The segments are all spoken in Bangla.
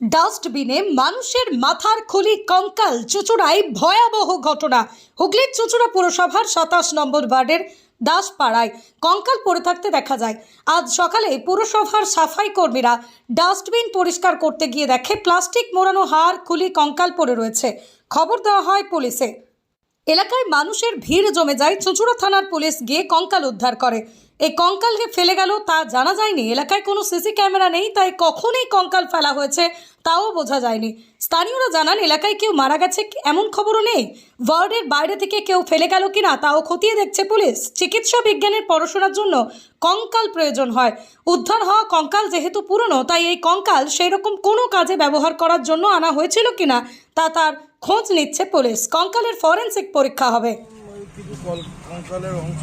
ডাস্টবিনে মানুষের মাথার খুলি কঙ্কাল চুচুড়ায় ভয়াবহ ঘটনা। হুগলির চুচুড়া পুরসভার সাতাশ নম্বর ওয়ার্ডের দাসপাড়ায় কঙ্কাল পড়ে থাকতে দেখা যায়। আজ সকালে পুরসভার সাফাই কর্মীরা ডাস্টবিন পরিষ্কার করতে গিয়ে দেখে প্লাস্টিক মোড়ানো হার খুলি, কঙ্কাল পড়ে রয়েছে। খবর দেওয়া হয় পুলিশে। এলাকায় মানুষের ভিড় জমে যায়। চুঁচুড়া থানার পুলিশ গিয়ে কঙ্কাল উদ্ধার করে। এই কঙ্কালকে ফেলে গেল, তা জানা যায়নি। এলাকায় কোনো সিসি ক্যামেরা নেই, তাই কখন এই কঙ্কাল ফেলা হয়েছে তাও বোঝা যায়নি। স্থানীয়রা জানান, এলাকায় কেউ মারা গেছে এমন খবরও নেই? ওয়ার্ডের বাইরে থেকে কেউ ফেলে গেল কিনা তাও খতিয়ে দেখছে পুলিশ। চিকিৎসা বিজ্ঞানের পড়াশোনার জন্য কঙ্কাল প্রয়োজন হয়। উদ্ধার হওয়া কঙ্কাল যেহেতু পুরনো, তাই এই কঙ্কাল সেই রকম কোনো কাজে ব্যবহার করার জন্য আনা হয়েছিল কিনা তা তার খোঁজ নিচ্ছে পুলিশ। কঙ্কালের ফরেনসিক পরীক্ষা হবে। কিছু কঙ্কালের অংশ?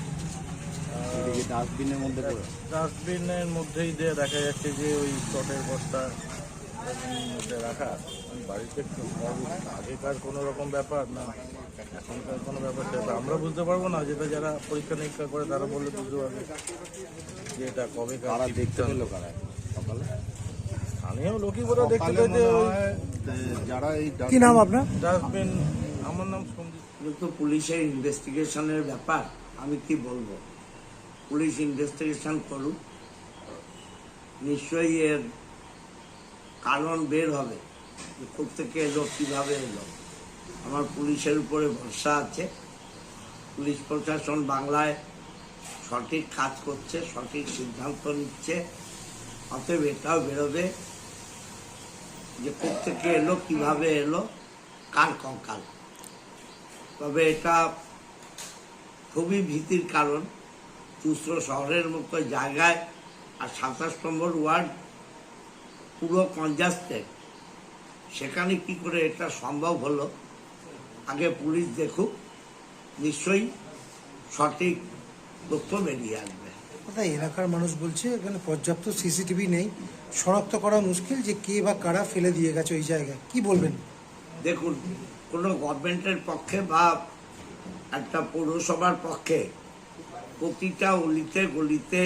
ডাস্টবিনের মধ্যে পড়ে। ডাস্টবিনের মধ্যেই দিয়ে দেখা যাচ্ছে যে ওই চটের বস্তা মধ্যে রাখা বাড়িতে একটু আগেকার কোনো রকম ব্যাপার না এখনকার কোনো ব্যাপার সেটা আমরা বুঝতে পারব না যেটা যারা পরীক্ষা নিরীক্ষা করে তারা বললে বুঝতে পারবে যে এটা কবে কারা দেখতে পেল কারা? সকালে? স্থানীয় লোকই বলে দেখতে যে যারা এই কি নাম আপনার? ডাস্টবিন আমার নাম সন্দীপ। পুলিশের ইনভেস্টিগেশনের ব্যাপার আমি কি বলব? পুলিশ ইনভেস্টিগেশন করুক, নিশ্চয়ই এর কারণ বের হবে যে থেকে এলো কীভাবে এলো। আমার পুলিশের উপরে ভরসা আছে। পুলিশ প্রশাসন বাংলায় সঠিক কাজ করছে, সঠিক সিদ্ধান্ত নিচ্ছে। অতএব এটাও বেরোবে যে থেকে এলো কীভাবে এলো, কার কঙ্কাল। তবে এটা খুবই ভীতির কারণ। চুস্র শহরের মতো জায়গায় আর সাতাশ নম্বর ওয়ার্ড পুরো কনজাস্টেড সেখানে কি করে এটা সম্ভব হলো? আগে পুলিশ দেখুক নিশ্চয়ই সঠিক তথ্য বেরিয়ে আসবে। কথা এলাকার মানুষ বলছে এখানে পর্যাপ্ত সিসিটিভি নেই। শনাক্ত করা মুশকিল যে কে বা কারা ফেলে দিয়ে গেছে ওই জায়গায়। কি বলবেন? দেখুন কোনো গভর্নমেন্টের পক্ষে বা একটা পৌরসভার পক্ষে প্রতিটা অলিতে গলিতে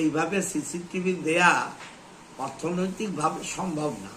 এইভাবে সিসিটিভি দেয়া অর্থনৈতিকভাবে সম্ভব না।